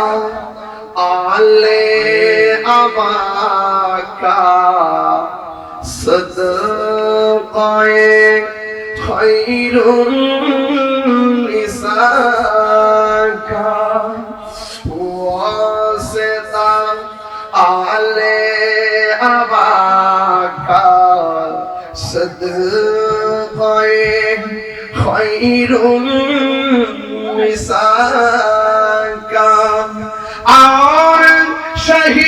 واسطة علي أباك صدقة خير نساك واسطة علي أباك صدقة خير مساك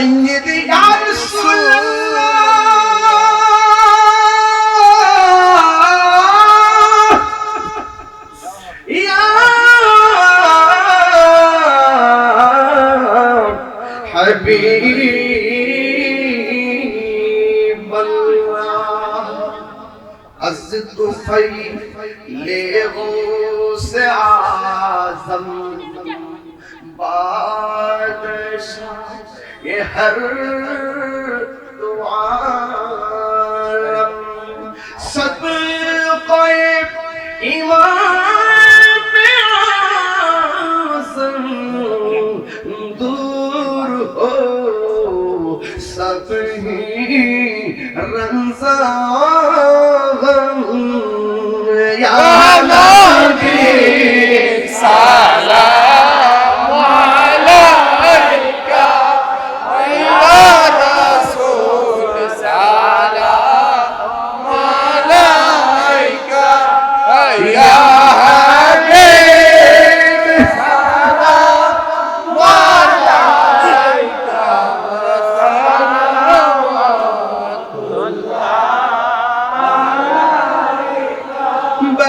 سیدی یا رسول اللہ۔ حبیب اللہ۔ فی لے غوث آزم بادشاہ۔ یہ ہر دعا سب قیب ایمان آزم دور ہو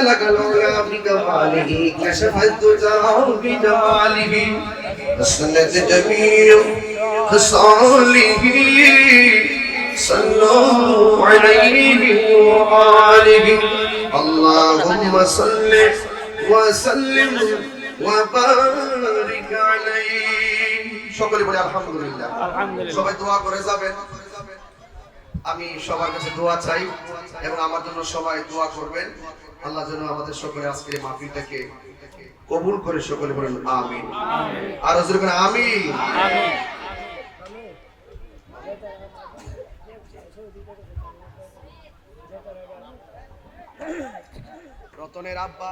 بلغ العلا بكماله كشف الدجى بجماله حسنت جميع خصاله صلوا عليه وآله اللهم صل وسلم وبارك عليه সকলে বলে আলহামদুলিল্লাহ সবাই দোয়া করে যাবেন আমি সবার কাছে দোয়া চাই এবং আমার জন্য সবাই দোয়া করবেন। আল্লাহ যেন আমাদের সকলে আজকের এই মাহফিলটাকে কবুল করে সকলে বলেন আমিন। আর জোরে করে আমিন। রতনের আব্বা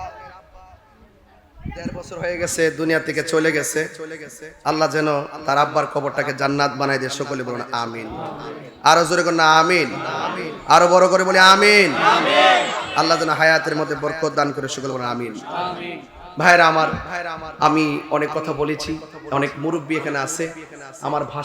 দেড় বছর হয়ে গেছে, দুনিয়া থেকে চলে গেছে। চলে গেছে আল্লাহ যেন তার আব্বার কবরটাকে জান্নাত বানাই দিয়ে, সকলে বলুন, আমিন। আরও জোরে করুন আমিন। আরও বড় করে বলি, আমিন। আল্লাহ যেন হায়াতের মধ্যে বরকত দান করে, সকলে বলুন, আমিন। ভাইরা আমার ভাইরা আমার, আমি অনেক কথা বলেছি, অনেক মুরব্বী এখানে আছে। আমার ভাষা